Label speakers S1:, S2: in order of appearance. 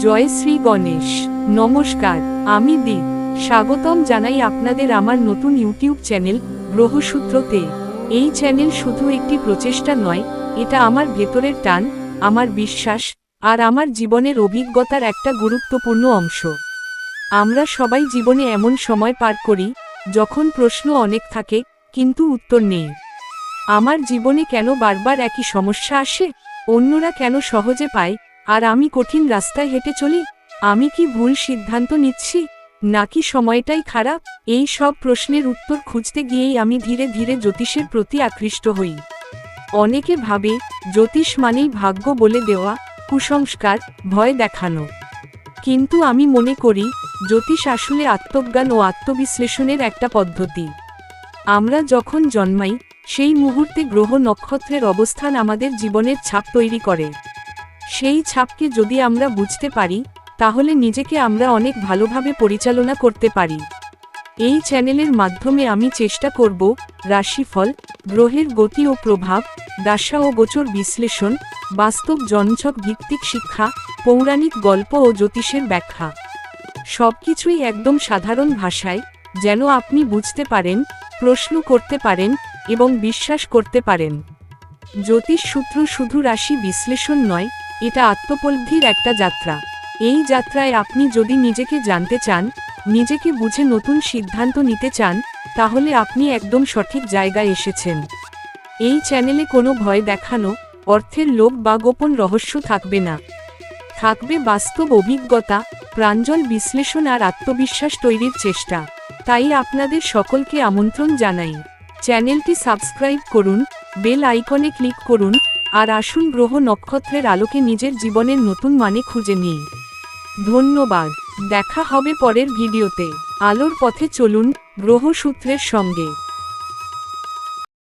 S1: জয় শ্রী গণেশ। নমস্কার, আমি দীপ স্বাগতম জানাই আপনাদের আমার নতুন ইউটিউব চ্যানেল, গ্রহসূত্রতে। এই চ্যানেল শুধু একটি প্রচেষ্টা নয়, এটা আমার ভেতরের টান, আমার বিশ্বাস, আর আমার জীবনের অভিজ্ঞতার একটা গুরুত্বপূর্ণ অংশ। আমরা সবাই জীবনে এমন সময় পার করি, যখন প্রশ্ন অনেক থাকে, কিন্তু উত্তর নেই। আমার জীবনে কেন বারবার একই সমস্যা আসে? অন্যরা কেন সহজে পায়? আর আমি কঠিন রাস্তায় হেঁটে চলি? আমি কি ভুল সিদ্ধান্ত নিচ্ছি? নাকি সময়টাই খারাপ? এই সব প্রশ্নের উত্তর খুঁজতে গিয়েই আমি ধীরে ধীরে জ্যোতিষের প্রতি আকৃষ্ট হই। অনেকে ভাবে, জ্যোতিষ মানেই ভাগ্য বলে দেওয়া, কুসংস্কার, ভয় দেখানো। কিন্তু আমি মনে করি, জ্যোতিষ আসলে আত্মজ্ঞান ও আত্মবিশ্লেষণের একটা পদ্ধতি। আমরা যখন জন্মাই, সেই মুহূর্তে গ্রহ নক্ষত্রের অবস্থান আমাদের জীবনের ছাপ তৈরি করে। সেই ছাপকে যদি আমরা বুঝতে পারি, তাহলে নিজেকে আমরা অনেক ভালোভাবে পরিচালনা করতে পারি। এই চ্যানেলের মাধ্যমে আমি চেষ্টা করব রাশিফল, গ্রহের গতি ও প্রভাব দাসা ও গোচর বিশ্লেষণ, বাস্তব জনছক ভিত্তিক শিক্ষা, পৌরাণিক গল্প ও জ্যোতিষের ব্যাখ্যা। সবকিছুই একদম সাধারণ ভাষায়, যেন আপনি বুঝতে পারেন, প্রশ্ন করতে পারেন এবং বিশ্বাস করতে পারেন। জ্যোতিষ সূত্র শুধু রাশি বিশ্লেষণ নয় এটা আত্মপলব্ধির একটা যাত্রা। এই যাত্রায় আপনি যদি নিজেকে জানতে চান, নিজেকে বুঝে নতুন সিদ্ধান্ত নিতে চান, তাহলে আপনি একদম সঠিক জায়গায় এসেছেন। এই চ্যানেলে কোনো ভয় দেখানো, অর্থের লোভ বা গোপন রহস্য থাকবে না। থাকবে বাস্তব অভিজ্ঞতা, প্রাঞ্জল বিশ্লেষণ আর আত্মবিশ্বাস তৈরির চেষ্টা। তাই আপনাদের সকলকে আমন্ত্রণ জানাই। চ্যানেলটি সাবস্ক্রাইব করুন, বেল আইকনে ক্লিক করুন আর আসুন গ্রহ নক্ষত্রের আলোকে নিজের জীবনের নতুন মানে খুঁজে নিই। ধন্যবাদ। দেখা হবে পরের ভিডিওতে। আলোর পথে চলুন গ্রহসূত্রের সঙ্গে।